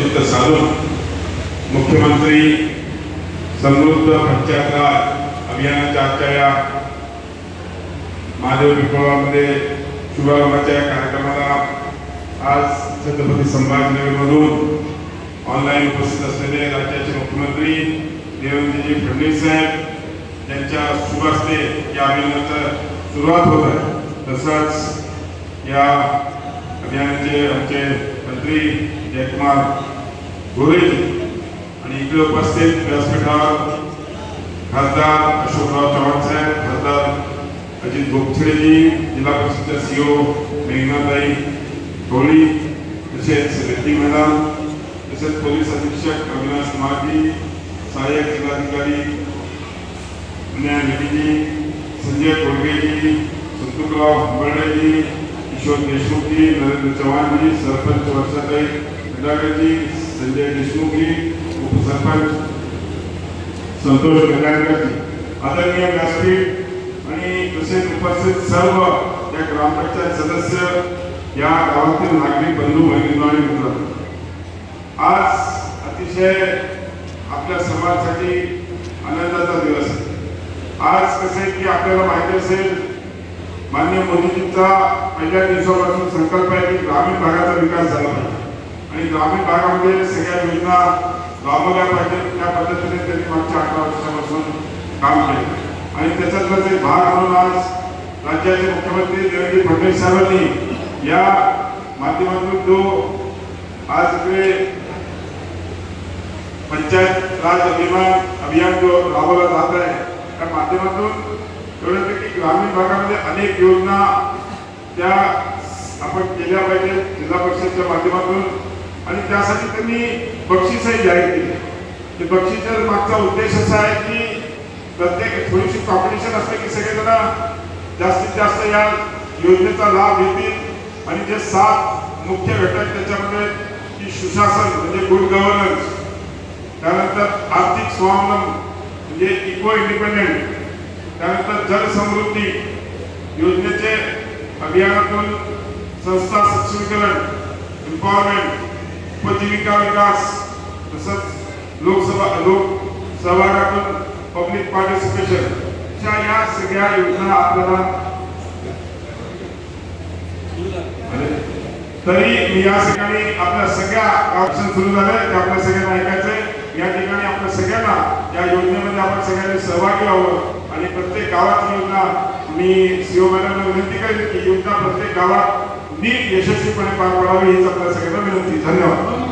औचित्य साधून मुख्यमंत्री समृद्ध पंचायत राज अभियानाच्या आजच्या या महादेव विप्लवामध्ये शुभारंभाच्या या कार्यक्रमाला आज छत्रपती संभाजीनगरमधून ऑनलाईन उपस्थित असलेले राज्याचे मुख्यमंत्री देवेंद्रजी फडणवीस साहेब यांच्या शुभ या अभियानाचा सुरुवात होत आहे. तसंच या अभियानाचे आमचे मंत्री जयकुमार गोरेजी आणि इकडे उपस्थित व्यासपीठावर खासदार अशोकराव चव्हाण साहेब खासदार अजित गोपछडेजी जिल्हा परिषदच्या सीओ मेघनाताई गवळी तसेच रेड्डी मॅडम तसेच पोलीस अधीक्षक अविनाश मार्गी सहाय्यक जिल्हाधिकारी न्याय रेड्डीजी संजय कोडगेजी संतुकराव हंबर्डेजी किशोर देशमुखजी नरेंद्र चव्हाणजी सरपंच वर्षाताई गडागरजी संजय देशमुखजी उपसरपंच संतोष गंगाधरजी आदरणीय व्यासपीठ आणि तसेच उपस्थित सर्व या ग्रामपंचायत सदस्य या गावातील नागरिक बंधू भगिनी आणि मित्र आज अतिशय आपल्या समाजासाठी आनंदाचा दिवस आहे. आज कसे की आपल्याला माहिती असेल मान्य मोदीजींचा पहिल्या दिवसापासून संकल्प आहे की ग्रामीण भागाचा विकास झाला पाहिजे. आणि ग्रामीण भागामध्ये सगळ्या योजना राबवल्या पाहिजेत. त्या पद्धतीने त्यांनी मागच्या अठरा वर्षापासून काम केले. आणि त्याच्यातलाच एक भाग म्हणून आज राज्याचे मुख्यमंत्री देवेंद्र फडणवीस साहेबांनी या माध्यमातून जो आज इकडे पंचायत राज अभिमान अभियान जो राबवला जात आहे त्या माध्यमातून त्यापैकी ग्रामीण भागामध्ये अनेक योजना त्या आपण केल्या पाहिजे जिल्हा परिषदच्या माध्यमातून. आणि त्यासाठी त्यांनी बक्षीसही जाहीर केली. ते बक्षीसच्या मागचा उद्देश असा आहे की प्रत्येक थोडीशी कॉम्पिटिशन असते की सगळेजण जास्तीत जास्त या योजनेचा लाभ घेतील. आणि जे सात मुख्य घटक त्याच्यामध्ये की सुशासन म्हणजे गुड गव्हर्नन्स त्यानंतर आर्थिक स्वावलंबन म्हणजे इको इंडिपेंडेंट जलसमृद्धी योजनेचे अभियानातून संस्था सक्षमीकरण एम्पॉवरमेंट उपजीविका विकास तसंच लोकसभा लोकसहभागातून पब्लिक पार्टिसिपेशन अशा या सगळ्या योजना आपल्याला तरी मी या ठिकाणी आपल्या सगळ्या ऑप्शन सुरू झाले ते आपल्या सगळ्यांना ऐकायचंय या ठिकाणी आपल्या सगळ्यांना या योजनेमध्ये आपण सगळ्यांनी सहभागी व्हावं. आणि प्रत्येक गावात योजना मी सीओ मॅडमला विनंती करेन की योजना प्रत्येक गावात नीट यशस्वीपणे पार पाडावी हीच आपल्या सगळ्यांना विनंती. धन्यवाद.